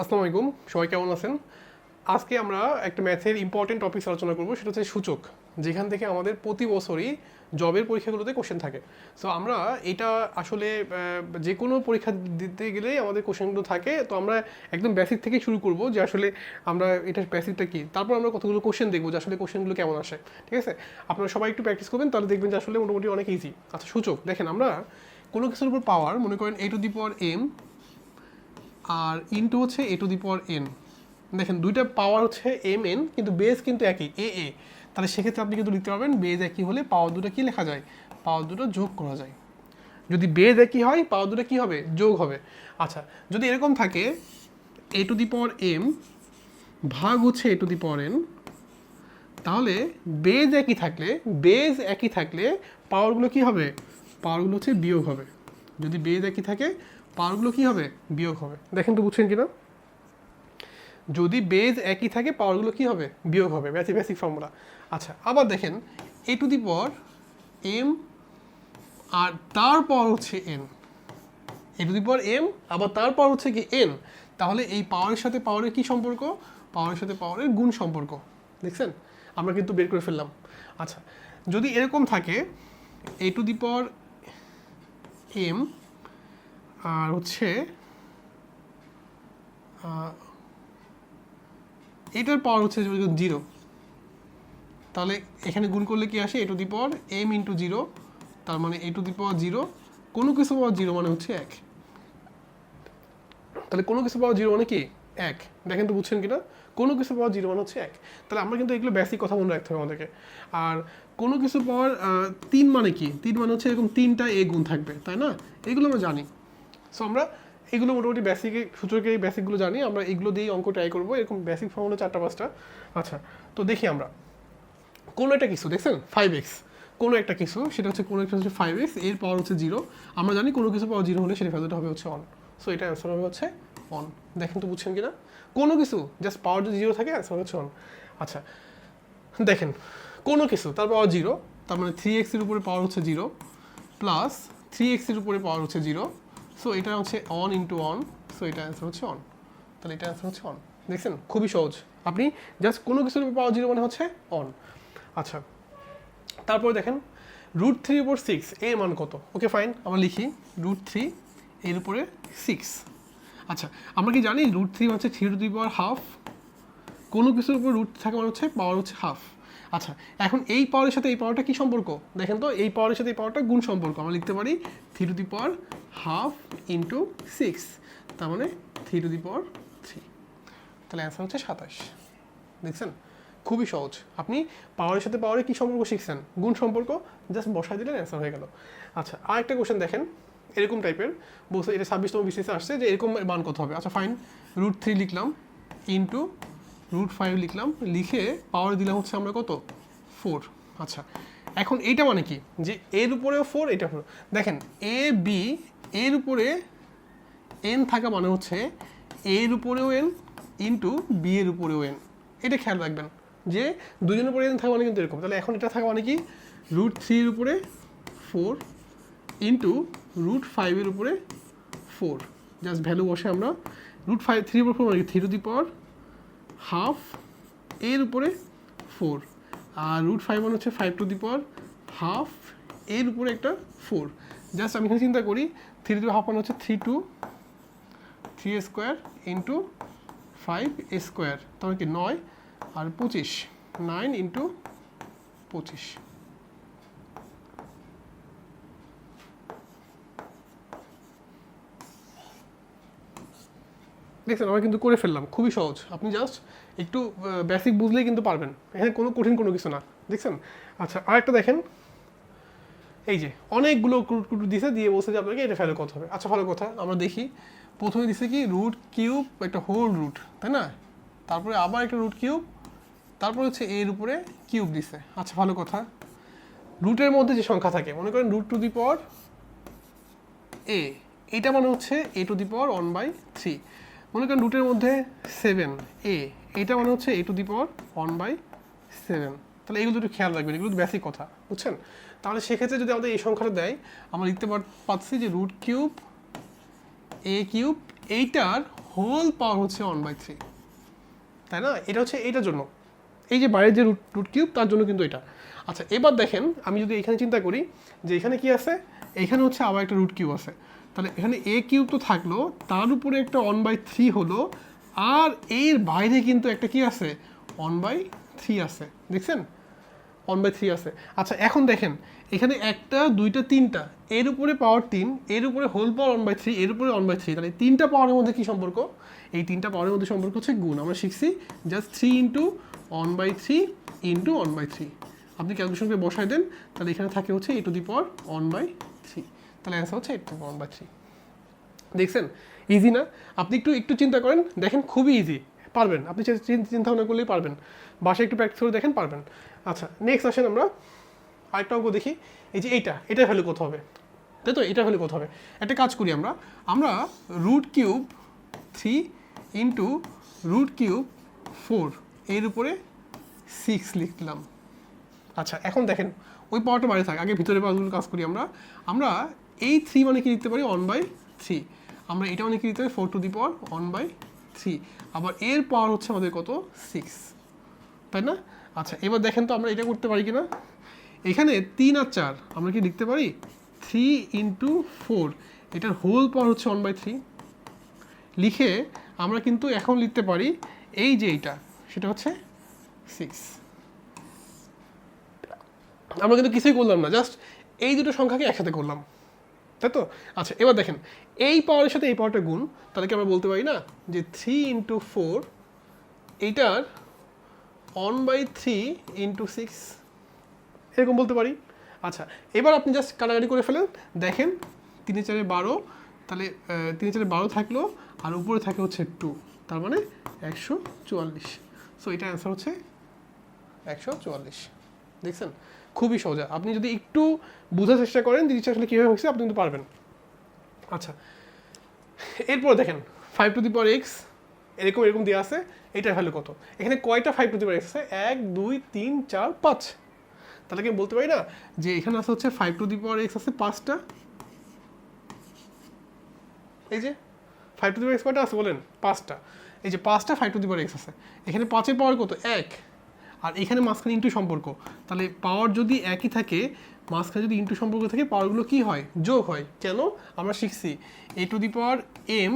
আসসালামু আলাইকুম, সবাই কেমন আছেন? আজকে আমরা একটা ম্যাথের ইম্পর্টেন্ট টপিক আলোচনা করব, সেটা হচ্ছে সূচক, যেখান থেকে আমাদের প্রতি বছরই জবের পরীক্ষাগুলোতে কোশ্চেন থাকে। সো আমরা এটা আসলে যে কোনো পরীক্ষা দিতে গেলেই আমাদের কোশ্চেনগুলো থাকে, তো আমরা একদম বেসিক থেকে শুরু করব যে আসলে আমরা এটার বেসিকটা কী। তারপর আমরা কতগুলো কোশ্চেন দেখব যে আসলে কোশ্চেনগুলো কেমন আসে, ঠিক আছে? আপনারা সবাই একটু প্র্যাকটিস করবেন, তাহলে দেখবেন যে আসলে মোটামুটি অনেক ইজি আচ্ছা সূচক, দেখেন, আমরা কোনো কিছুর উপর পাওয়ার মনে করেন a to the power M R into হচ্ছে এ টু দি পাওয়ার এন দেখেন, দুইটা পাওয়ার হচ্ছে এম এন কিন্তু বেস কিন্তু একই এ এ তাহলে সেক্ষেত্রে আপনি কিন্তু লিখতে পারবেন বেজ একই হলে পাওয়ার দুটো কী লেখা যায়? পাওয়ার দুটো যোগ করা যায়। যদি বেজ একই হয় পাওয়ার দুটো কী হবে? যোগ হবে। আচ্ছা যদি এরকম থাকে এ টু দি পাওয়ার এম ভাগ হচ্ছে a to the power N তাহলে বেজ একই থাকলে বেজ একই থাকলে পাওয়ারগুলো কী হবে? পাওয়ারগুলো হচ্ছে বিয়োগ হবে। যদি বেজ একই থাকে পাওয়ারগুলো কি হবে? বিয়োগ হবে। দেখেন তো বুঝছেন কিনা? যদি বেজ একই থাকে, পাওয়ারগুলো কি হবে? বিয়োগ হবে বেসিক বেসিক ফর্মুলা আচ্ছা আবার দেখেন a to the power M আর তার হচ্ছে N a to the power M আবার তার হচ্ছে কি এন তাহলে এই পাওয়ারের সাথে পাওয়ারের কি সম্পর্ক? পাওয়ারের সাথে পাওয়ারের গুণ সম্পর্ক। দেখছেন? আমরা কিন্তু বের করে ফেললাম। আচ্ছা যদি এরকম থাকে এ টু দি পাওয়ার এম আর হচ্ছে এটার পাওয়ার হচ্ছে জিরো, তাহলে এখানে গুণ করলে কি আসে? A to the power M into zero তার মানে a to the power zero কোনো কিছু পাওয়ার জিরো মানে হচ্ছে এক। তাহলে কোনো কিছু পাওয়ার জিরো মানে কি? এক। দেখেন তো বুঝছেন কিনা? কোনো কিছু পাওয়ার জিরো মানে হচ্ছে এক। তাহলে আমরা কিন্তু এগুলো বেসিক কথা মনে রাখতে হবে আমাদেরকে। আর কোনো কিছু পাওয়ার তিন মানে কি? তিন মানে হচ্ছে এরকম তিনটা এ গুণ থাকবে, তাই না? এগুলো আমরা জানি। সো আমরা এগুলো মোটামুটি বেসিক সূচকের এই বেসিকগুলো জানি, আমরা এগুলো দিয়েই অঙ্ক ট্রাই করব, এরকম বেসিক ফর্মুলা চারটা পাঁচটা। আচ্ছা তো দেখি আমরা। কোনো একটা কিছু, দেখছেন? ফাইভ এক্স কোনো একটা কিছু, সেটা হচ্ছে কোনো একটা হচ্ছে ফাইভ এক্সের পাওয়ার হচ্ছে জিরো আমরা জানি কোনো কিছু পাওয়ার জিরো হলে সেটা ভ্যালুটা হবে হচ্ছে অন সো এটা অ্যান্সার হবে হচ্ছে অন দেখেন তো বুঝছেন কিনা? কোনো কিছু জাস্ট পাওয়ার যদি জিরো থাকে অ্যান্সার হচ্ছে অন আচ্ছা দেখেন, কোনো কিছু, তার পাওয়ার জিরো তার মানে থ্রি এক্সের উপরে পাওয়ার হচ্ছে জিরো প্লাস থ্রি এক্সের উপরে পাওয়ার হচ্ছে জিরো সো এটা হচ্ছে অন ইন্টু অন সো এটা অ্যান্সার হচ্ছে অন তাহলে এটা অ্যান্সার হচ্ছে অন দেখছেন? খুবই সহজ। আপনি জাস্ট কোনো কিছুর উপর পাওয়ার জিরো মানে হচ্ছে অন আচ্ছা। তারপরে দেখেন রুট থ্রি উপর সিক্স এর মান কত? ওকে ফাইন আমরা লিখি রুট থ্রি এর উপরে সিক্স আচ্ছা আমরা কি জানি রুট থ্রি হচ্ছে three to the power half কোনো কিছুর উপর রুট থাকা মানে হচ্ছে পাওয়ার হচ্ছে হাফ আচ্ছা এখন এই পাওয়ারের সাথে এই পাওয়ারটা কি সম্পর্ক? দেখেন তো, এই পাওয়ারের সাথে এই পাওয়ারটা গুণ সম্পর্ক। আমরা লিখতে পারি three to the power half into six তার মানে three to the power three তাহলে অ্যান্সার হচ্ছে সাতাশ। দেখছেন? খুবই সহজ। আপনি পাওয়ারের সাথে পাওয়ারের কি সম্পর্ক শিখছেন? গুণ সম্পর্ক জাস্ট বসাই দিলেন অ্যান্সার হয়ে গেল। আচ্ছা আর একটা কোশ্চেন দেখেন। এরকম টাইপের বলছে, এটা ছাব্বিশতম বিসিএসে আসছে যে এরকম মান কত হবে? আচ্ছা ফাইন রুট থ্রি লিখলাম ইন্টু রুট ফাইভ লিখলাম, লিখে পাওয়ার দিলাম হচ্ছে আমরা কত? ফোর আচ্ছা এখন এইটা মানে কি? যে এর উপরেও ফোর এটা ফোর দেখেন এ বি এর উপরে এন থাকা মানে হচ্ছে এর উপরেও এন ইন্টু বি এর উপরেও এন এটা খেয়াল রাখবেন যে দুজনের উপরে এন থাকা মানে কিন্তু এরকম। তাহলে এখন এটা থাকা মানে কি? রুট থ্রির উপরে ফোর ইন্টু রুট ফাইভের উপরে ফোর জাস্ট ভ্যালু বসে আমরা রুট ফাইভ থ্রির উপর ফোর মানে three to the power half এর উপরে ফোর আর রুট ফাইভ মানে হচ্ছে five to the power half এর উপরে একটা ফোর জাস্ট আমি এখানে চিন্তা করি থ্রি টু হাফ মানে হচ্ছে three to three square into five square তাহলে কি নয় আর পঁচিশ নাইন ইন্টু পঁচিশ। দেখছেন, আমরা কিন্তু করে ফেললাম, খুবই সহজ। আপনি জাস্ট একটু বেসিক বুঝলেই কিন্তু পারবেন। এখানে কোনো কঠিন কোনো কিছু না। দেখছেন? আচ্ছা আরেকটা দেখেন। এই যে, অনেকগুলো ক্রুট দিছে, দিয়ে বলছে যে আপনাকে এটা ফেলে কত হবে। আচ্ছা ভালো কথা, আমরা দেখি। প্রথমে দিছে কি রুট কিউব একটা হোল রুট তাই না? তারপরে আবার একটা রুট কিউব তারপরে হচ্ছে এর উপরে কিউব দিছে। আচ্ছা ভালো কথা। রুটের মধ্যে যে সংখ্যা থাকে, মনে করেন রুট টু দি পর এ এটা মানে হচ্ছে a to the power one by three মনে করেন রুটের মধ্যে সেভেন এ এটা মানে হচ্ছে a to the power one by seven তাহলে এগুলো একটু খেয়াল রাখবেন, এগুলো বেসিক কথা, বুঝছেন? তাহলে সেক্ষেত্রে যদি আমাদের এই সংখ্যাটা দেয়, আমরা লিখতে পার- পাচ্ছি যে রুট কিউব এ কিউব এইটার হোল পাওয়ার হচ্ছে ওয়ান বাই থ্রি তাই না? এটা হচ্ছে এইটার জন্য। এই যে বাইরের যে রুট রুট কিউব তার জন্য কিন্তু এটা। আচ্ছা এবার দেখেন, আমি যদি এখানে চিন্তা করি যে এখানে কি আছে? এখানে হচ্ছে আবার একটা রুট কিউব আছে। তাহলে এখানে এ কিউব তো থাকল, তার উপরে একটা ওয়ান বাই থ্রি হলো, আর এর বাইরে কিন্তু একটা কি আছে? ওয়ান বাই থ্রি আছে। দেখছেন? ওয়ান বাই থ্রি আছে। আচ্ছা এখন দেখেন, এখানে একটা, দুইটা, তিনটা, এর উপরে পাওয়ার তিন, এর উপরে whole power one by three এর উপরে ওয়ান বাই থ্রি তাহলে তিনটা পাওয়ারের মধ্যে কী সম্পর্ক? এই তিনটা পাওয়ারের মধ্যে সম্পর্ক হচ্ছে গুণ। আমরা শিখছি just three into one by three into one by three আপনি ক্যালকুলেশনকে বসাই দেন, তাহলে এখানে থাকে হচ্ছে a to the power one by three তাহলে অ্যান্সার হচ্ছে eight to one by three দেখছেন? ইজি না? আপনি একটু একটু চিন্তা করেন, দেখেন খুবই ইজি পারবেন। আপনি চিন্তা ভাবনা করলেই পারবেন। বাসায় একটু প্র্যাকটিস করে দেখেন, পারবেন। আচ্ছা নেক্সট আসেন আমরা। আরেকটা অঙ্ক দেখি। এই যে এইটা এটা ভ্যালু কত হবে? তাই তো? এটা ভ্যালু কত হবে? একটা কাজ করি আমরা। আমরা root cube three into root cube four এর উপরে সিক্স লিখলাম। আচ্ছা এখন দেখেন, ওই পাওয়ারটা বাইরে থাকে। আগে ভিতরে পাওয়ারগুলো কাজ করি আমরা। আমরা এই থ্রি মানে কি লিখতে পারি? ওয়ান বাই থ্রি আমরা এটা মানে কি লিখতে পারি? Four to the power one by three আবার এর পাওয়ার হচ্ছে আমাদের কত? সিক্স তাই না? আচ্ছা এবার দেখেন তো আমরা এটা করতে পারি কিনা। এখানে তিন আর চার, আমরা কি লিখতে পারি? থ্রি ইন্টু ফোর, এটার হোল পাওয়ার হচ্ছে ওয়ান বাই থ্রি। লিখে আমরা কিন্তু এখন লিখতে পারি এই যে এইটা, সেটা হচ্ছে সিক্স। আমরা কিন্তু কিছুই করলাম না, জাস্ট এই দুটো সংখ্যাকে একসাথে করলাম। তাই তো? আচ্ছা এবার দেখেন, এই পাওয়ারের সাথে এই পাওয়ারটা গুণ, তাহলে কি আমরা বলতে পারি না? যে থ্রি ইন্টু ফোর, এইটার one by three into six এরকম বলতে পারি। আচ্ছা এবার আপনি জাস্ট কাটাকাটি করে ফেলেন। দেখেন, তিনে চারে বারো, তাহলে তিনে চারে বারো থাকল, আর উপরে থাকে হচ্ছে টু তার মানে একশো চুয়াল্লিশ। সো এটা অ্যান্সার হচ্ছে একশো চুয়াল্লিশ। দেখছেন? খুবই সোজা আপনি যদি একটু বোঝার চেষ্টা করেন জিনিসটা আসলে কীভাবে হয়েছে, আপনি কিন্তু পারবেন। আচ্ছা এরপর দেখেন five to the power x এরকম এরকম দেওয়া আছে। এটার ভ্যালু কত? এখানে কয়টা five to the power x আছে এক, দুই, তিন, চার, পাঁচ। তাহলে কি বলতে পারি না? যে এখানে আছে হচ্ছে five to the power x আছে পাঁচটা। এই যে five to the power x কয়টা আছে বলেন? পাঁচটা। এই যে পাঁচটা five to the power x আছে। এখানে পাঁচের পাওয়ার কত? এক। আর এখানে মাঝখানে ইন্টু সম্পর্ক। তাহলে পাওয়ার যদি একই থাকে, মাঝখানে যদি ইন্টু সম্পর্ক থাকে পাওয়ারগুলো কি হয়? যোগ হয়। কেন? আমরা শিখছি। A to the power m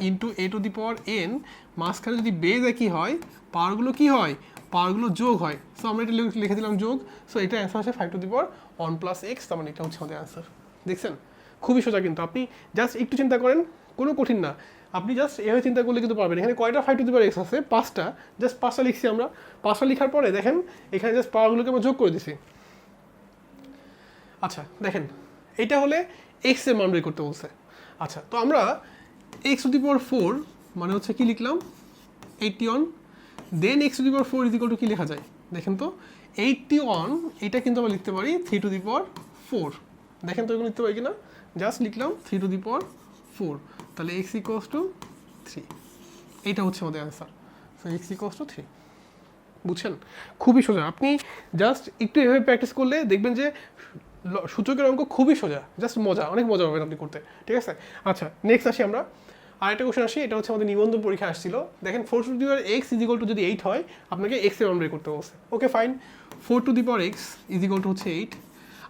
into a to the power n মাঝখানে যদি বেজ একই হয় পাওয়ারগুলো কি হয়? পাওয়ারগুলো যোগ হয়। সো আমরা এটা লিখে- দিলাম যোগ। সো এটা অ্যান্সার আছে five to the power one plus x তার মানে এটা হচ্ছে আমাদের অ্যান্সার দেখছেন? খুবই সোজা কিন্তু। আপনি জাস্ট একটু চিন্তা করেন, কোনো কঠিন না। আপনি জাস্ট এভাবে চিন্তা করলে কিন্তু পারবেন। এখানে কয়টা five to the power x আছে? পাঁচটা। জাস্ট পাঁচটা লিখছি আমরা। পাঁচটা লেখার পরে দেখেন, এখানে জাস্ট পাওয়ারগুলোকে আমরা যোগ করে দিছি। আচ্ছা দেখেন। এটা হলে এক্সের মান বের করতে বলছে। আচ্ছা তো আমরা x to the power four মানে হচ্ছে কি লিখলাম? Eighty one then x to the power four is equal to কি লেখা যায়? দেখেন তো এইটটি ওয়ান এটা কিন্তু আমরা লিখতে পারি three to the power four দেখেন তো এগুলো লিখতে পারি কিনা? জাস্ট লিখলাম three to the power four তাহলে এক্স ইকোয়াস টু থ্রি এইটা হচ্ছে আমাদের answer so x equals to three বুঝছেন? খুবই সোজা। আপনি জাস্ট একটু এভাবে প্র্যাকটিস করলে দেখবেন যে সূচকের অঙ্ক খুবই সোজা। জাস্ট মজা, অনেক মজা পাবেন আপনি করতে। ঠিক আছে? আচ্ছা নেক্সট আসি আমরা। আরেকটা কোশ্চেন আসি, এটা হচ্ছে আমাদের নিবন্ধন পরীক্ষা আসছিল। দেখেন four to the power x is to যদি এইট হয়, আপনাকে এক্সের বের করতে বলছে। Okay fine four to the power x is to হচ্ছে এইট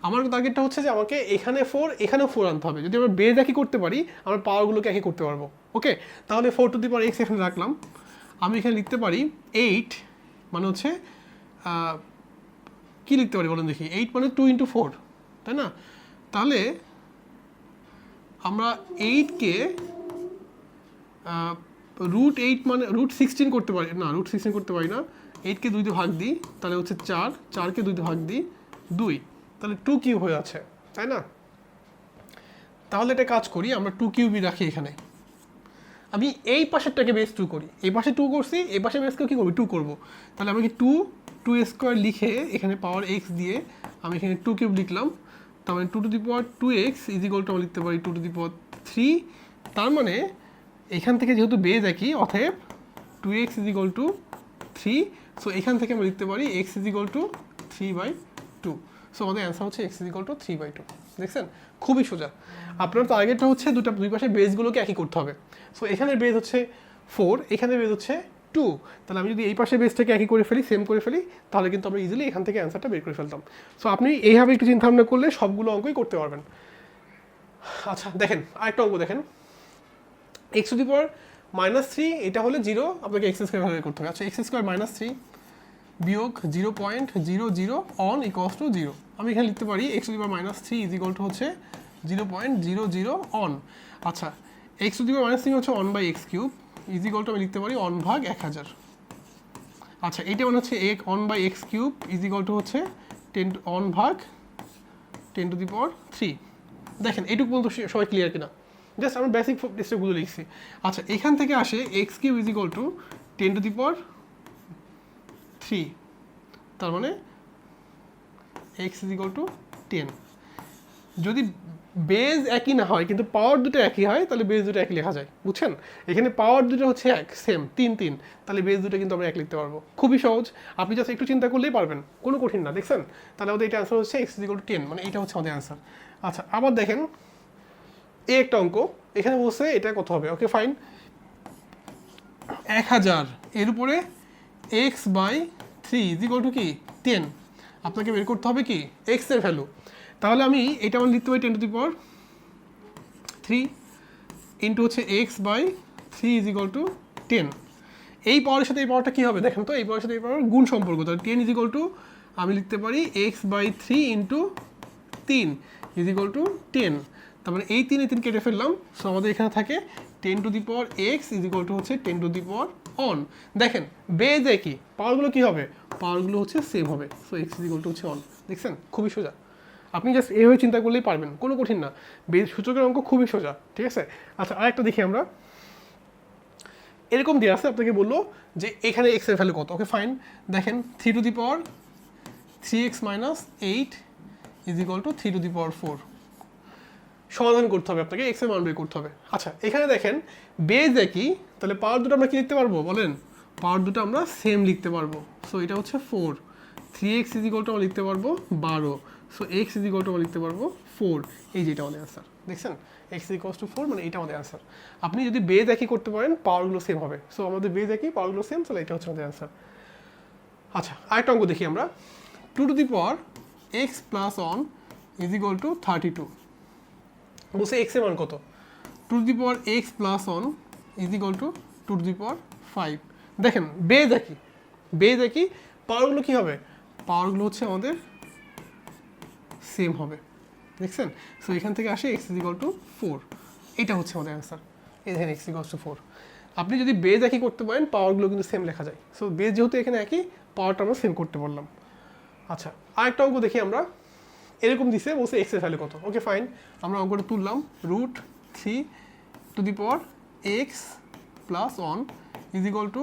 আমার টার্গেটটা হচ্ছে যে আমাকে এখানে ফোর এখানেও ফোর আনতে হবে। যদি আমরা বেজ একই করতে পারি, আমরা পাওয়ারগুলোকে একই করতে পারব। ওকে তাহলে four to the power x এখানে রাখলাম। আমি এখানে লিখতে পারি এইট মানে হচ্ছে কী লিখতে পারি বলুন দেখি? এইট মানে টু ইন্টু ফোর তাই না? তাহলে আমরা এইটকে রুট এইট মানে রুট সিক্সটিন করতে পারি, না রুট সিক্সটিন করতে পারি না। এইটকে দুই দিয়ে ভাগ দিই, তাহলে হচ্ছে চার চারকে দুই দিয়ে ভাগ দিই, দুই। তাহলে টু কিউব হয়ে আছে, তাই না? তাহলে এটা কাজ করি, আমরা টু কিউবই রাখি এখানে। আমি এই পাশেরটাকে বেস টু করি। এই পাশে টু করছি, এই পাশে বেসকেও কী করব? টু করব। তাহলে আমি কি টু টু স্কোয়ার লিখে এখানে পাওয়ার এক্স দিয়ে আমি এখানে টু কিউব লিখলাম। তার মানে two to the power two x is equal to আমি লিখতে পারি two to the power three তার মানে এখান থেকে যেহেতু বেজ একই, অতএব two x is equal to three so এখান থেকে আমরা লিখতে পারি x is equal to three by two so আমাদের অ্যান্সার হচ্ছে x is equal to three by two দেখছেন? খুবই সোজা। আপনার টার্গেটটা হচ্ছে দুটা দুই পাশে বেসগুলোকে একই করতে হবে। সো এখানে বেস হচ্ছে ফোর এখানে বেজ হচ্ছে টু তাহলে আমি যদি এই পাশে বেসটাকে একই করে ফেলি সেম করে ফেলি, তাহলে কিন্তু আমরা ইজিলি এখান থেকে অ্যান্সারটা বের করে ফেলতাম। সো আপনি এইভাবে একটু চিন্তা ভাবনা করলে সবগুলো অঙ্কই করতে পারবেন। আচ্ছা দেখেন, আরেকটা অঙ্ক দেখেন। X to the power minus three এটা হলে জিরো আপনাকে এক্স স্কোয়ার ভ্যালু করতে হবে। আচ্ছা এক্স স্কোয়ার মাইনাস থ্রি বিয়োগ zero point zero zero one equals to zero আমি এখানে লিখতে পারি x to the power minus three is equal to হচ্ছে zero point zero zero one আচ্ছা x to the power minus three হচ্ছে one by x cube is equal to আমি লিখতে পারি অন ভাগ এক হাজার। আচ্ছা এটা মানে হচ্ছে এক one by x cube is equal to হচ্ছে টেন অন ভাগ ten to the power three দেখেন এটুকু পর্যন্ত সবাই ক্লিয়ার কিনা? জাস্ট আমরা বেসিক স্টেপগুলো লিখছি। আচ্ছা এখান থেকে আসে x cube is equal to ten to the power three তার মানে x is equal to ten যদি বেজ একই না হয়, কিন্তু পাওয়ার দুটো একই হয়, তাহলে বেজ দুটো এক লেখা যায়। বুঝছেন? এখানে পাওয়ার দুটো হচ্ছে এক সেম তিন তিন। তাহলে বেজ দুটো কিন্তু আমরা এক লিখতে পারব। খুবই সহজ। আপনি জাস্ট একটু চিন্তা করলেই পারবেন। কোনো কঠিন না, দেখছেন? তাহলে আমাদের এটা অ্যান্সার হচ্ছে এক্স ইকুয়াল টু টেন মানে এটা হচ্ছে আমাদের অ্যান্সার আচ্ছা আবার দেখেন এই একটা অঙ্ক। এখানে বলছে এটা কত হবে? ওকে ফাইন এক হাজার। এর উপরে x by three is to কি? টেন আপনাকে বের করতে হবে কি? এক্সের ভ্যালু তাহলে আমি এটা আমার লিখতে পারি ten to the power three into হচ্ছে x by three is equal to ten এই পাওয়ারের সাথে এই পাওয়ারটা কী হবে? দেখেন তো, এই পাওয়ারের সাথে এই পাওয়ার গুণ সম্পর্ক। তাহলে টেন ইজ ইকুয়াল টু আমি লিখতে পারি এক্স বাই থ্রি ইন্টু তিন ইজ টু টেন তারপরে এই তিনে তিন কেটে ফেললাম। সো আমাদের এখানে থাকে ten to the power x is equal to হচ্ছে ten to the power one দেখেন বেজ একই পাওয়ারগুলো কী হবে? পাওয়ারগুলো হচ্ছে সেম হবে। So x is equal to হচ্ছে অন দেখছেন? খুবই সোজা। আপনি জাস্ট এইভাবে চিন্তা করলেই পারবেন। কোনো কঠিন না। বেজ সূচকের অঙ্ক খুবই সোজা। ঠিক আছে? আচ্ছা আরেকটা দেখি আমরা। এরকম দিয়ে আছে, আপনাকে বলল যে এখানে এক্সের ভ্যালু কত? ওকে ফাইন দেখেন three to the power three x minus eight is equal to three to the power four সমাধান করতে হবে আপনাকে এক্সের মান বের করতে হবে। আচ্ছা এখানে দেখেন বেজ একই, তাহলে পাওয়ার দুটো আমরা কি লিখতে পারব বলেন? পাওয়ার দুটো আমরা সেম লিখতে পারব। সো এটা হচ্ছে four three x is equal to আমরা লিখতে পারব বারো। So x is equal to আমরা লিখতে পারব ফোর এই যেটা আমাদের অ্যান্সার দেখছেন? এক্স ইকুয়ালস টু ফোর মানে এটা আমাদের অ্যান্সার আপনি যদি বেজ একই করতে পারেন পাওয়ারগুলো সেম হবে। সো আমাদের বেজ একই পাওয়ারগুলো সেম তাহলে এটা হচ্ছে আমাদের অ্যান্সার আচ্ছা আরেকটা অঙ্ক দেখি আমরা। Two to the power x plus one is to thirty two বলছে এক্সের মান কত? Two the power x plus one is equal to two the power five. দেখেন বেজ একই বেজ একই পাওয়ারগুলো কী হবে? পাওয়ারগুলো হচ্ছে আমাদের সেম হবে। দেখছেন? সো এখান থেকে আসে এক্স ইকুয়াল টু ফোর এটা হচ্ছে আমাদের অ্যান্সার এই দেখেন এক্স ইকুয়াল টু ফোর আপনি যদি বেজ একই করতে পারেন, পাওয়ারগুলো কিন্তু সেম লেখা যায়। সো বেজ যেহেতু এখানে একই, পাওয়ারটা আমরা সেম করতে পারলাম। আচ্ছা আরেকটা অঙ্ক দেখি আমরা। এরকম দিছে, বলছে এক্সের ভ্যালু কত? ওকে ফাইন আমরা অঙ্কটা তুললাম। Root three to the power x plus one is equal to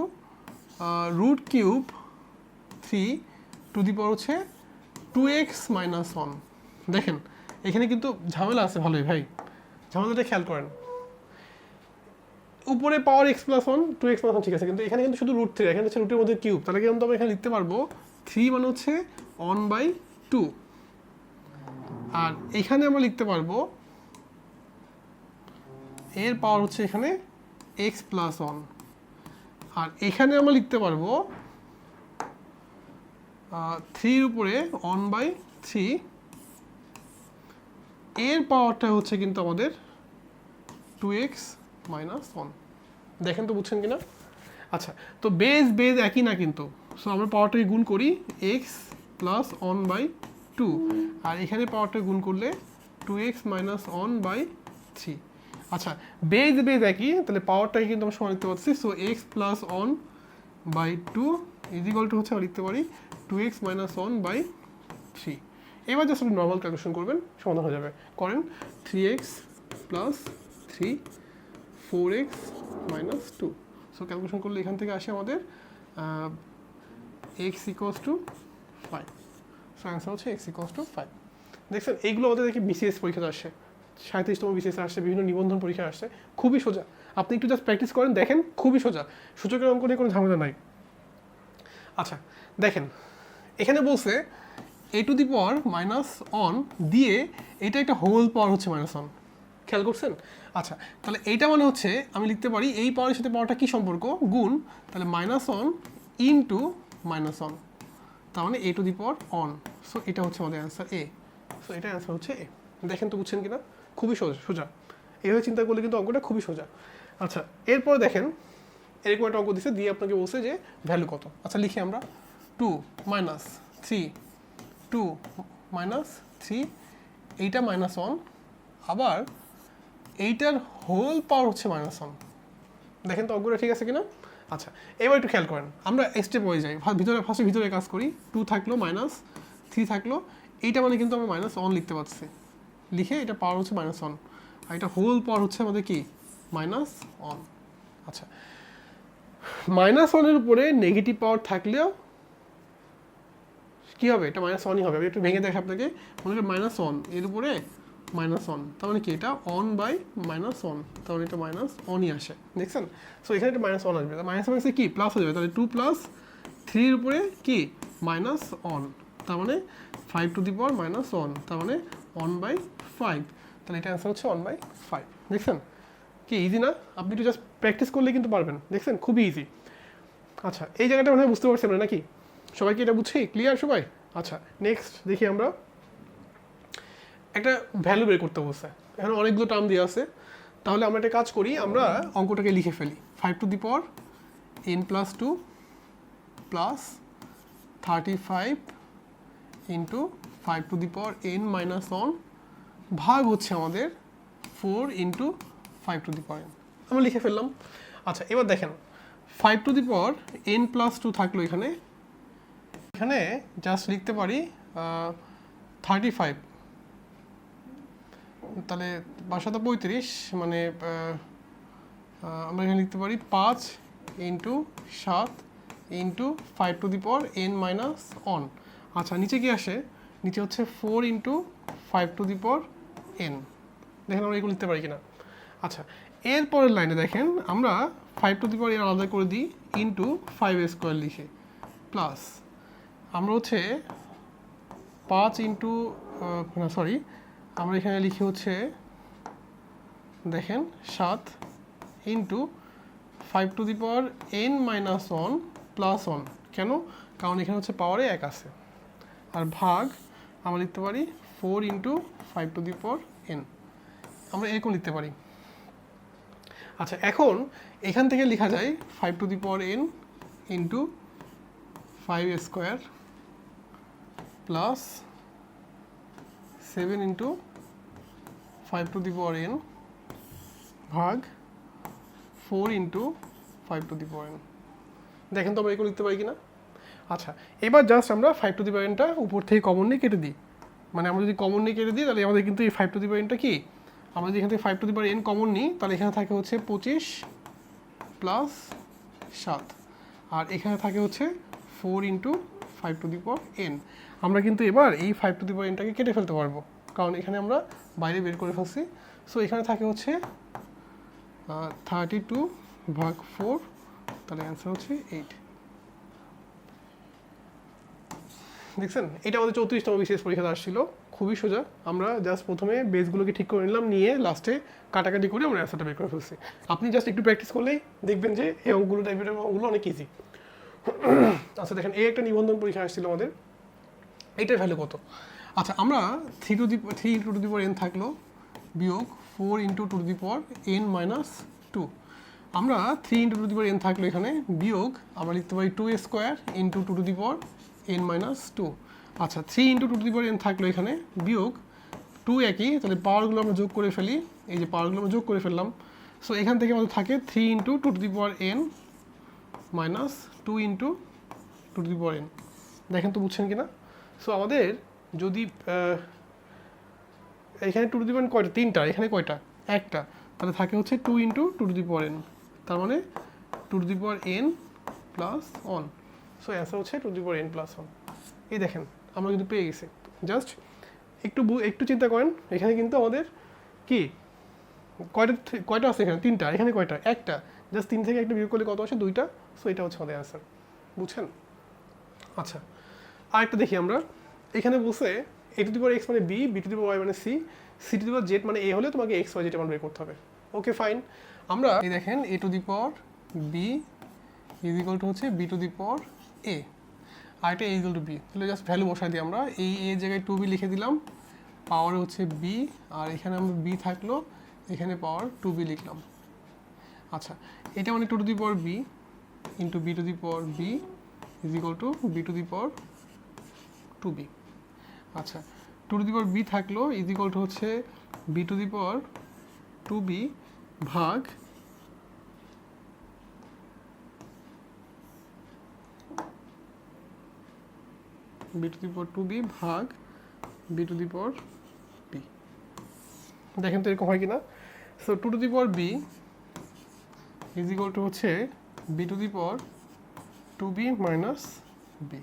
root cube three to the power হচ্ছে টু এক্স মাইনাস ওয়ান দেখেন, এখানে কিন্তু ঝামেলা আছে ভালোই ভাই। ঝামেলাটা খেয়াল করেন। উপরে power x plus one two x plus one ঠিক আছে, কিন্তু এখানে কিন্তু শুধু রুট থ্রি এখানে হচ্ছে রুটের মধ্যে কিউব তাহলে কিন্তু আমরা এখানে লিখতে পারব থ্রি মানে হচ্ছে ওয়ান বাই টু আর এখানে আমরা লিখতে পারব, এর পাওয়ার হচ্ছে এখানে এক্স প্লাস ওয়ান আর এখানে আমরা লিখতে পারব থ্রির উপরে ওয়ান বাই থ্রি এর পাওয়ারটা হচ্ছে কিন্তু আমাদের টু এক্স মাইনাস ওয়ান দেখেন তো বুঝছেন কিনা? আচ্ছা তো বেজ বেজ একই না কিন্তু। সো আমরা পাওয়ারটাকে গুণ করি x plus one by two আর এখানে পাওয়ারটা গুণ করলে two x minus one by three আচ্ছা বেজ বেজ একই, তাহলে পাওয়ারটাকে কিন্তু আমরা সমান লিখতে পারছি so x plus one by two is equal to হচ্ছে আমরা লিখতে পারি two x minus one by three এবার জাস্ট আপনি নর্মাল ক্যালকুলেশন করবেন, সমাধান হয়ে যাবে। করেন three x plus three four x minus two so calculation করলে এখান থেকে আসে আমাদের x equals to so answer হচ্ছে এক্স ইকোয়াস টু ফাইভ দেখছেন, এইগুলো আমাদের দেখি বিসিএস পরীক্ষাতে আসে। সাঁত্রিশতম বিসিএস আসছে বিভিন্ন নিবন্ধন পরীক্ষা আসছে খুবই সোজা। আপনি একটু জাস্ট প্র্যাকটিস করেন, দেখেন, খুবই সোজা। সূচকের অঙ্ক নিয়ে কোনো ঝামেলা নাই। আচ্ছা দেখেন, এখানে বলছে a to the power minus one দিয়ে এটা একটা হোল পাওয়ার হচ্ছে মাইনাস অন খেয়াল করছেন? আচ্ছা তাহলে এইটা মানে হচ্ছে, আমি লিখতে পারি, এই পাওয়ারের সাথে পাওয়ারটা কি সম্পর্ক? গুণ, তাহলে minus one into minus one তার মানে a to the power one so এটা হচ্ছে আমাদের অ্যান্সার এ সো এটা অ্যান্সার হচ্ছে এ দেখেন তো বুঝছেন কিনা? খুবই সোজা সোজা। এইভাবে চিন্তা করলে কিন্তু অঙ্কটা খুবই সোজা। আচ্ছা এরপর দেখেন, এরকম একটা অঙ্ক দিচ্ছে দিয়ে আপনাকে বলছে যে ভ্যালু কত? আচ্ছা লিখি আমরা। Two minus three two minus three এইটা মাইনাস ওয়ান আবার এইটার হোল পাওয়ার হচ্ছে মাইনাস ওয়ান দেখেন তো অঙ্কটা ঠিক আছে কিনা? আচ্ছা এবার একটু খেয়াল করেন, আমরা স্টেপ হয়ে যাই। ভিতরে ফার্স্টে ভিতরে কাজ করি। টু থাকল মাইনাস থ্রি থাকল। এইটা মানে কিন্তু আমরা মাইনাস ওয়ান লিখতে পারছি। লিখে এটা পাওয়ার হচ্ছে মাইনাস ওয়ান আর এটা হোল পাওয়ার হচ্ছে আমাদের কি? মাইনাস ওয়ান আচ্ছা মাইনাস ওয়ানের উপরে নেগেটিভ পাওয়ার থাকলেও কী হবে? এটা মাইনাস ওয়ানই হবে। আমি একটু ভেঙে দেখে আপনাকে। মনে করি মাইনাস ওয়ানের উপরে মাইনাস ওয়ান তার মানে কি এটা? অন বাই মাইনাস ওয়ান তার মানে এটা মাইনাস ওয়ানই আসে। দেখছেন? সো এখানে একটা মাইনাস ওয়ান আসবে। মাইনাস মাইনাসে কি? প্লাস হয়ে যাবে। তাহলে টু প্লাস থ্রির উপরে কি? মাইনাস ওয়ান তার মানে five to the power minus one তার মানে ওয়ান বাই ফাইভ তাহলে এটা অ্যান্সার হচ্ছে ওয়ান বাই ফাইভ দেখছেন? কি ইজি না? আপনি একটু জাস্ট প্র্যাকটিস করলে কিন্তু পারবেন। দেখছেন? খুবই ইজি আচ্ছা এই জায়গাটা মনে হয় বুঝতে পারছেন নাকি? সবাই কি এটা বুঝছি ক্লিয়ার সবাই? আচ্ছা নেক্সট দেখি আমরা। একটা ভ্যালু বের করতে বলছে। এখানে অনেকগুলো টার্ম দেওয়া আছে। তাহলে আমরা একটা কাজ করি, আমরা অঙ্কটাকে লিখে ফেলি। Five to the power n plus two plus thirty five into five to the power n minus one ভাগ হচ্ছে আমাদের four into five to the power n আমরা লিখে ফেললাম। আচ্ছা এবার দেখেন five to the power n plus two থাকল এখানে। এখানে জাস্ট লিখতে পারি থার্টি ফাইভ তাহলে বাসাতে পঁয়ত্রিশ মানে আমরা এখানে লিখতে পারি পাঁচ ইন্টু সাত into five to the power n minus one আচ্ছা নিচে কি আসে? নিচে হচ্ছে four into five to the power n. দেখেন আমরা এগুলো লিখতে পারি কিনা। আচ্ছা এরপরের লাইনে দেখেন আমরা five to the power n আলাদা করে দিই ইন্টু ফাইভ স্কোয়ার লিখে। প্লাস আমরা হচ্ছে পাঁচ ইন্টু সরি আমরা এখানে লিখি হচ্ছে, দেখেন, সাত into five to the power n minus one plus one কেন? কারণ এখানে হচ্ছে পাওয়ারে এক আছে। আর ভাগ আমরা লিখতে পারি four into five to the power n আমরা এরকম লিখতে পারি। আচ্ছা এখন এখান থেকে লেখা যায় five to the power n into five square plus seven into five to the power n ভাগ four into five to the power n দেখেন তো আমরা এগুলো লিখতে পারি কিনা? আচ্ছা এবার জাস্ট আমরা ফাইভ টু দি পাওয়ার এনটা উপর থেকে কমন নিয়ে কেটে দিই। মানে আমরা যদি কমন নিয়ে কেটে দিই, তাহলে আমাদের কিন্তু এই ফাইভ টু দি পাওয়ার এনটা কি? আমরা যদি এখান থেকে five to the power n common নিই, তাহলে এখানে থাকে হচ্ছে পঁচিশ প্লাস সাত। আর এখানে থাকে হচ্ছে four into five to the power n আমরা কিন্তু এবার এই ফাইভ টু দি পাওয়ার এনটাকে কেটে ফেলতে পারব। কারণ এখানে আমরা বাইরে বের করে ফেলছি। সো এখানে থাকে হচ্ছে থার্টি টু ভাগ ফোর তাহলে অ্যান্সার হচ্ছে এইট দেখছেন? এটা আমাদের চৌত্রিশতম বিশেষ পরীক্ষাতে আসছিল। খুবই সোজা। আমরা জাস্ট প্রথমে বেসগুলোকে ঠিক করে নিলাম, নিয়ে লাস্টে কাটাকাটি করে আমরা অ্যান্সারটা বের করে ফেলছি। আপনি জাস্ট একটু প্র্যাকটিস করলেই দেখবেন যে, এই অঙ্কগুলো টাইপের অঙ্কগুলো অনেক ইজি আচ্ছা দেখেন, এই একটা নিবন্ধন পরীক্ষা আসছিল আমাদের। এইটার ভ্যালু কত? আচ্ছা আমরা three to the three into two the power n থাকল, বিয়োগ four into two the power n minus two আমরা three into two the power n থাকল এখানে, বিয়োগ আমরা লিখতে পারি two square into two to the power n minus two আচ্ছা three into two to the power n থাকল এখানে, বিয়োগ টু একই, তাহলে পাওয়ারগুলো আমরা যোগ করে ফেলি। এই যে পাওয়ারগুলো আমরা যোগ করে ফেললাম। সো এখান থেকে আমাদের থাকে three into two to the power n minus two into two to the power n দেখেন তো বুঝছেন কিনা? সো আমাদের যদি এখানে টু টু দি পাওয়ার কয়টা? তিনটা, এখানে কয়টা? একটা। তাহলে থাকে হচ্ছে two into two to the power n তার মানে two to the power n plus one so answer হচ্ছে two the power n plus one এই দেখেন, আমরা কিন্তু পেয়ে গেছি। জাস্ট একটু একটু চিন্তা করেন, এখানে কিন্তু আমাদের কি? কয়টা কয়টা আছে এখানে? তিনটা। এখানে কয়টা? একটা। জাস্ট তিন থেকে একটা বিয়োগ করলে কত আসে? দুইটা। সো এটা হচ্ছে আমাদের অ্যান্সার বুঝছেন? আচ্ছা আরেকটা দেখি আমরা। এখানে বসে এ টু দি এক্স মানে b b to the y মানে c c to the z মানে এ হলে তোমাকে এক্স ওয়াই জেড মান বের করতে হবে। ওকে ফাইন আমরা এই দেখেন a to the power b is equal to হচ্ছে b to the power a আর এটা ইকুয়াল টু বি তাহলে জাস্ট ভ্যালু বসাই দিই আমরা। এই এ জায়গায় টু বি লিখে দিলাম। পাওয়ার হচ্ছে বি আর এখানে আমরা বি থাকল। এখানে পাওয়ার টু বি লিখলাম। আচ্ছা এটা মানে two to the power b into b to the power b is equal to b to the power two b আচ্ছা two to the power b থাকল ইজ ইকুয়াল টু হচ্ছে b to the power two b ভাগ b to the power two b ভাগ b to the power b দেখেন তো এরকম হয় কিনা? So two to the power b is equal to হচ্ছে b to the power two b minus b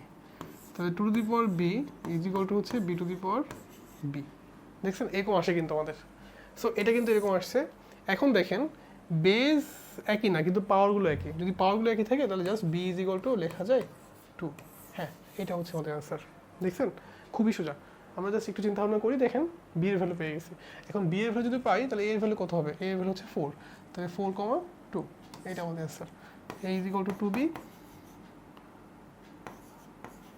তাহলে two to the power b is equal to হচ্ছে b to the power b দেখছেন? এরকম আসে কিন্তু আমাদের। সো এটা কিন্তু এরকম আসছে। এখন দেখেন বেস একই না, কিন্তু পাওয়ারগুলো একই। যদি পাওয়ারগুলো একই থাকে, তাহলে just b is equal to লেখা যায় টু হ্যাঁ এটা হচ্ছে আমাদের আনসার দেখছেন? খুবই সোজা। আমরা জাস্ট একটু চিন্তা ভাবনা করি, দেখেন বি এর ভ্যালু পেয়ে গেছি। এখন বি এর ভ্যালু যদি পাই, তাহলে এর ভ্যালু কত হবে? এর ভ্যালু হচ্ছে ফোর তাহলে ফোর কমা টু এটা আমাদের answer a is equal to two b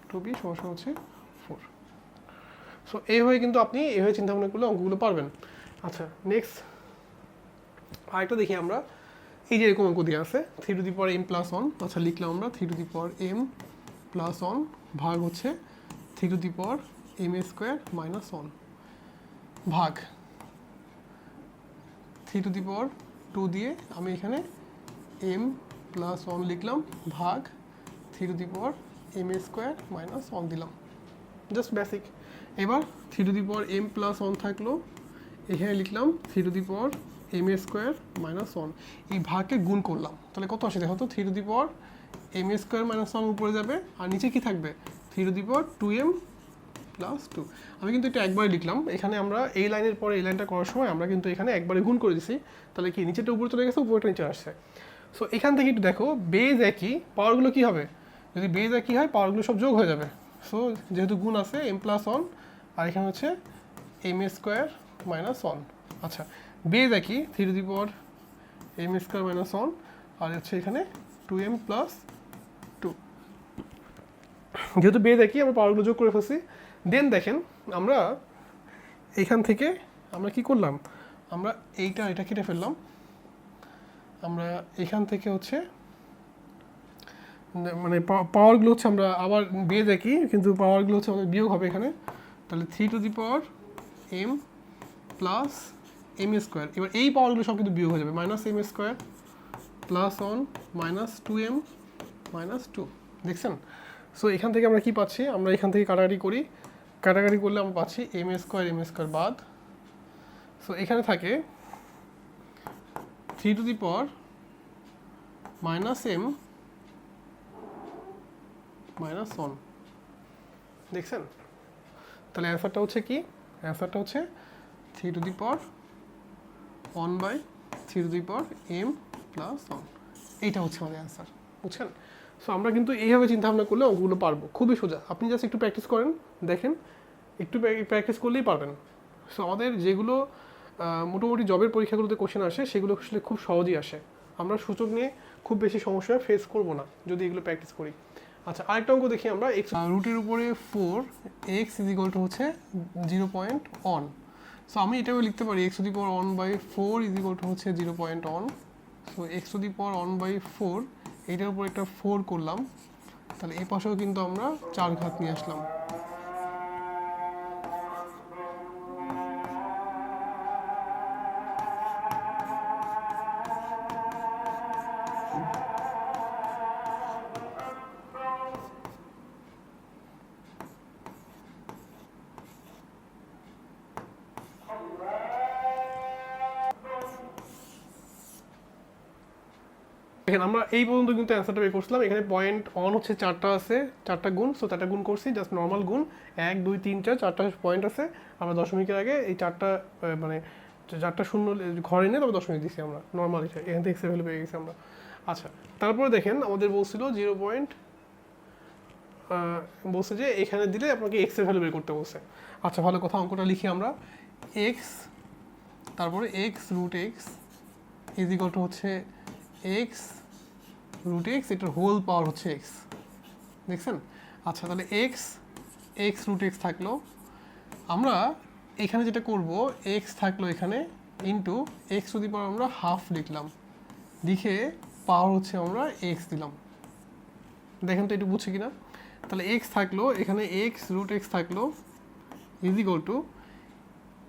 two b হচ্ছে ফোর সো এইভাবে কিন্তু আপনি এইভাবে চিন্তা ভাবনা করলে অঙ্কগুলো পারবেন। আচ্ছা নেক্সট আরেকটা দেখি আমরা। এই যে এরকম অঙ্ক দিয়ে আছে three to the power m plus one আচ্ছা লিখলাম আমরা three to the power m plus one ভাগ হচ্ছে three to the power m a square minus one ভাগ three to the power two দিয়ে আমি এখানে এম প্লাস ওয়ান লিখলাম, ভাগ three to the power m a square minus one দিলাম। Just basic এবার three to the power m plus one থাকল, এখানে লিখলাম three to the power m a square minus one এই ভাগকে গুণ করলাম। তাহলে কত আসে দেখো তো? Three to the power m a square minus one উপরে যাবে, আর নিচে কি থাকবে? Three to the power two m plus two আমি কিন্তু এটা একবারে লিখলাম। এখানে আমরা এই লাইনের পরে এই লাইনটা করার সময় আমরা কিন্তু এখানে একবারে গুণ করে দিছি। তাহলে কি নিচেটা উপরে চলে গেছে উপরেটা নিচে আসছে। সো এখান থেকে একটু দেখো বেজ একই পাওয়ারগুলো কী হবে? যদি বেজ একই হয় পাওয়ারগুলো সব যোগ হয়ে যাবে। সো যেহেতু গুণ আছে এম প্লাস ওয়ান আর এখানে হচ্ছে এম স্কোয়ার মাইনাস ওয়ান আচ্ছা বেজ একই three to the power m square minus one আর হচ্ছে এখানে টু এম প্লাস টু যেহেতু বেজ একই, আমরা পাওয়ারগুলো যোগ করে ফেলছি। দেন দেখেন, আমরা এখান থেকে আমরা কি করলাম? আমরা এইটা, এটা কেটে ফেললাম। আমরা এখান থেকে হচ্ছে মানে পাওয়ারগুলো হচ্ছে আমরা আবার বেজ একই কিন্তু পাওয়ারগুলো হচ্ছে আমাদের বিয়োগ হবে এখানে। তাহলে three to the power m plus m square এবার এই পাওয়ারগুলো সব কিন্তু বিয়োগ হয়ে যাবে minus m square plus one minus two m minus two দেখছেন? সো এখান থেকে আমরা কি পাচ্ছি? আমরা এখান থেকে কাটাকাটি করি। কাটাকাটি করলে আমরা পাচ্ছি এম স্কোয়ার এম স্কোয়ার বাদ। সো এখানে থাকে three to the power minus m minus one. দেখছেন? তাহলে অ্যান্সারটা হচ্ছে কি? অ্যান্সারটা হচ্ছে three to the power one by three to the power m plus one. এইটা হচ্ছে আমাদের অ্যান্সার, বুঝছেন? সো আমরা কিন্তু এইভাবে চিন্তা ভাবনা করলে অঙ্কগুলো পারব, খুবই সোজা। আপনি জাস্ট একটু প্র্যাকটিস করেন, দেখেন, একটু প্র্যাকটিস করলেই পারবেন। সো আমাদের যেগুলো মোটামুটি জবের পরীক্ষাগুলোতে কোশ্চেন আসে, সেগুলো আসলে খুব সহজেই আসে। আমরা সূচক নিয়ে খুব বেশি সমস্যা ফেস করব না, যদি এগুলো প্র্যাকটিস করি। আচ্ছা আরেকটা অঙ্ক দেখি আমরা এক্স রুটের উপরে four x is equal to হচ্ছে জিরো পয়েন্ট অন সো আমি এটাও লিখতে পারি x the power one by four is equal to হচ্ছে zero point one so x the power one by four এইটার উপর একটা ফোর করলাম। তাহলে এ পাশেও কিন্তু আমরা চার ঘাত নিয়ে আসলাম। এই পর্যন্ত কিন্তু অ্যান্সারটা বের করছিলাম। এখানে পয়েন্ট অন হচ্ছে চারটা আছে, চারটা গুণ সো চারটা গুণ করছি জাস্ট নর্মাল গুণ। এক, দুই, তিন, চার, চারটা পয়েন্ট আছে। আমরা দশমিকের আগে এই চারটা মানে চারটা শূন্য ঘরে নিয়ে তবে দশমিক দিছি আমরা নর্মাল এটা এখান থেকে ভ্যালু পেয়ে গেছি আমরা। আচ্ছা তারপরে দেখেন আমাদের বলছিল জিরো পয়েন্ট বলছে যে এখানে দিলে আপনাকে এক্সের ভ্যালু বের করতে বলছে। আচ্ছা ভালো কথা, অঙ্কটা লিখি আমরা। এক্স তারপরে x root x is equal to হচ্ছে এক্স রুট এক্স এটার হোল পাওয়ার হচ্ছে এক্স দেখছেন? আচ্ছা তাহলে এক্স এক্স রুট এক্স থাকল। আমরা এখানে যেটা করব এক্স থাকল এখানে ইন্টু এক্স যদি পাওয়ার আমরা হাফ লিখলাম। লিখে পাওয়ার হচ্ছে আমরা এক্স দিলাম। দেখেন তো একটু বুঝছে কিনা? তাহলে এক্স থাকল, এখানে এক্স রুট এক্স থাকল ইজ ইকুয়াল টু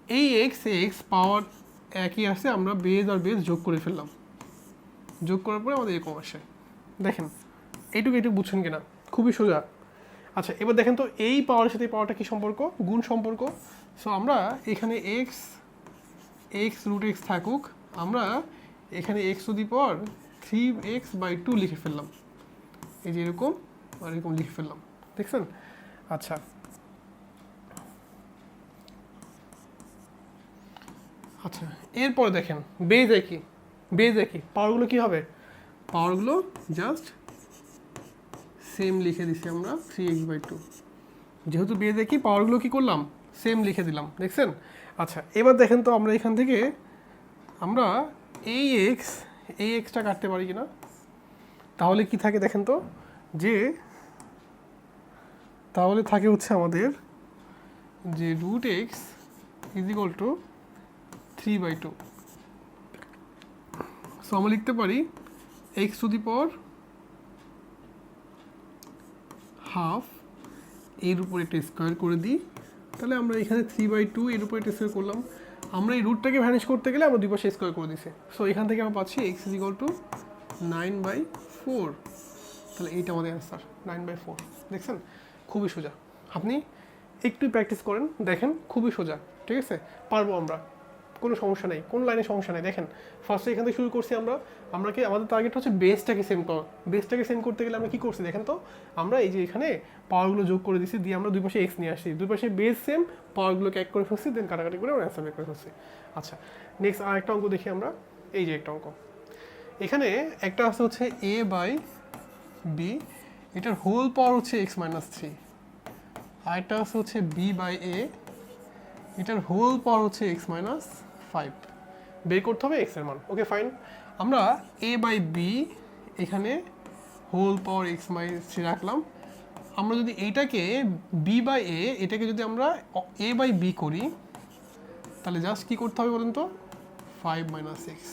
এই এক্স এক্স পাওয়ার একই আসে আমরা বেজ আর বেজ যোগ করে ফেললাম। যোগ করার পরে আমাদের এরকম আসে। দেখেন, এইটুকু এইটুকু বুঝছেন কিনা? খুবই সোজা। আচ্ছা এবার দেখেন তো এই পাওয়ারের সাথে পাওয়ারটা কী সম্পর্ক? গুণ সম্পর্ক। সো আমরা এখানে এক্স এক্স রুট এক্স থাকুক, আমরা এখানে x to the three x by two লিখে ফেললাম। এই যে এরকম, আর এরকম লিখে ফেললাম। দেখছেন? আচ্ছা। আচ্ছা এরপরে দেখেন বেজ একই বেজ একই পাওয়ারগুলো কী হবে? পাওয়ারগুলো জাস্ট সেম লিখে দিছি আমরা থ্রি এক্স বাই টু যেহেতু বেজ একই পাওয়ারগুলো কি করলাম? সেম লিখে দিলাম, দেখছেন? আচ্ছা এবার দেখেন তো আমরা এখান থেকে আমরা এই এক্স এই এক্সটা কাটতে পারি কিনা? তাহলে কি থাকে দেখেন তো? যে, তাহলে থাকে হচ্ছে আমাদের যে root x is equal to three by two so আমরা লিখতে পারি x to the power half এর উপর একটা স্কোয়ার করে দিই। তাহলে আমরা এখানে থ্রি বাই টু এর উপর একটা স্কোয়ার করলাম। আমরা এই রুটটাকে ভ্যানিশ করতে গেলে আমরা দুই পাশে স্কোয়ার করে দিছি। সো এখান থেকে আমরা পাচ্ছি x is equal to nine by four তাহলে এইটা আমাদের অ্যান্সার নাইন বাই ফোর দেখছেন? খুবই সোজা। আপনি একটু প্র্যাকটিস করেন, দেখেন, খুবই সোজা। ঠিক আছে? পারব আমরা। কোনো সমস্যা নেই, কোনো লাইনে সমস্যা নেই। দেখেন ফার্স্টে এখান থেকে শুরু করছি আমরা। আমরা কি, আমাদের টার্গেট হচ্ছে বেসটাকে সেম করা। বেসটাকে সেম করতে গেলে আমরা কী করছি দেখেন তো? আমরা এই যে এখানে পাওয়ারগুলো যোগ করে দিছি, দিয়ে আমরা দুই পাশে এক্স নিয়ে আসছি। দুই পাশে বেস সেম পাওয়ারগুলোকে এক করে ফেলছি দেন কাটাকাটি করে আমরা অ্যান্সার বের করে ফেলছি। আচ্ছা নেক্সট আর একটা অঙ্ক দেখি আমরা। এই যে একটা অঙ্ক। এখানে একটা আছে হচ্ছে এ বাই বি এটার হোল পাওয়ার হচ্ছে এক্স মাইনাস থ্রি আরেকটা আছে হচ্ছে বি বাই এ এটার হোল পাওয়ার হচ্ছে এক্স মাইনাস ফাইভ বের করতে হবে এক্সের মান। ওকে ফাইন আমরা এ বাই বি এখানে whole power x minus three রাখলাম। আমরা যদি এইটাকে বি বাই এ এটাকে যদি আমরা এ বাই বি করি, তাহলে জাস্ট কী করতে হবে বলুন তো? ফাইভ মাইনাস এক্স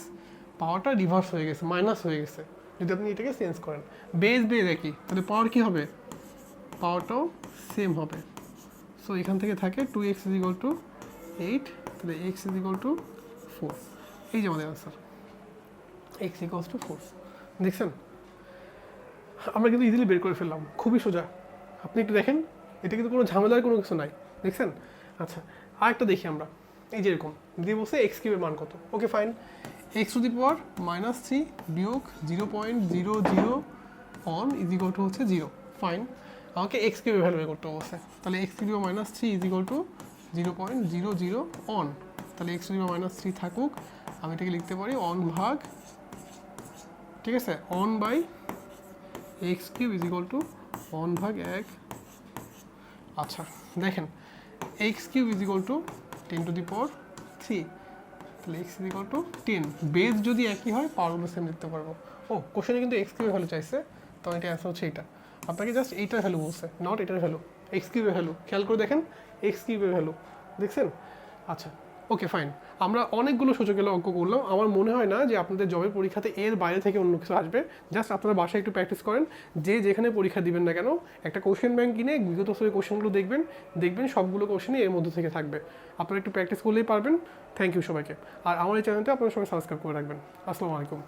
পাওয়ারটা রিভার্স হয়ে গেছে মাইনাস হয়ে গেছে। যদি আপনি এটাকে চেঞ্জ করেন। বেস বেস একই তাহলে পাওয়ার কী হবে? পাওয়ারটাও সেম হবে। সো এখান থেকে থাকে two x is to eight তাহলে x is equal to four এই যে আমাদের answer x equals to four দেখছেন? আমরা কিন্তু ইজিলি বের করে ফেললাম। খুবই সোজা। আপনি একটু দেখেন, এটা কিন্তু কোনো ঝামেলার কোনো কিছু নাই। দেখছেন? আচ্ছা আর একটা দেখি আমরা। এই যে এরকম, দিয়ে বলছে এক্স কিউবের মান কত। Okay fine x to the power minus three বিয়োগ zero point zero zero one is equal to হচ্ছে জিরো ফাইন আমাকে এক্স কিউবের ভ্যালু বের করতে বলছে তাহলে x cube minus three is equal to zero point zero zero one তাহলে x cube minus three থাকুক। আমি এটাকে লিখতে পারি অন ভাগ, ঠিক আছে? One by x cube is equal to one ভাগ এক। আচ্ছা দেখেন x cube is equal to ten to the power three তাহলে x is equal to ten base যদি একই হয় পাওয়ারগুলো সেম লিখতে পারব। ও কোশ্চেনে কিন্তু এক্স কিউবের ভ্যালু চাইছে, তো এটা অ্যান্সার হচ্ছে এইটা। আপনাকে জাস্ট এইটার ভ্যালু বলছে নট এটার ভ্যালু এক্স কিউবের ভ্যালু খেয়াল করে দেখেন এক্স কিউবের ভ্যালু দেখছেন? আচ্ছা ওকে ফাইন আমরা অনেকগুলো সূচকের অঙ্ক করলাম। আমার মনে হয় না যে আপনাদের জবের পরীক্ষাতে এর বাইরে থেকে অন্য কিছু আসবে। জাস্ট আপনারা বাসায় একটু প্র্যাকটিস করেন। যে যেখানে পরীক্ষা দিবেন না কেন, একটা কোশ্চেন ব্যাংক কিনে বিগত সেই কোশ্চেনগুলো দেখবেন। দেখবেন সবগুলো কোশ্চেনই এর মধ্যে থেকে থাকবে। আপনারা একটু প্র্যাকটিস করলেই পারবেন। থ্যাংক ইউ সবাইকে। আর আমার এই চ্যানেলটা আপনারা সবাই সাবস্ক্রাইব করে রাখবেন। আসসালামু আলাইকুম।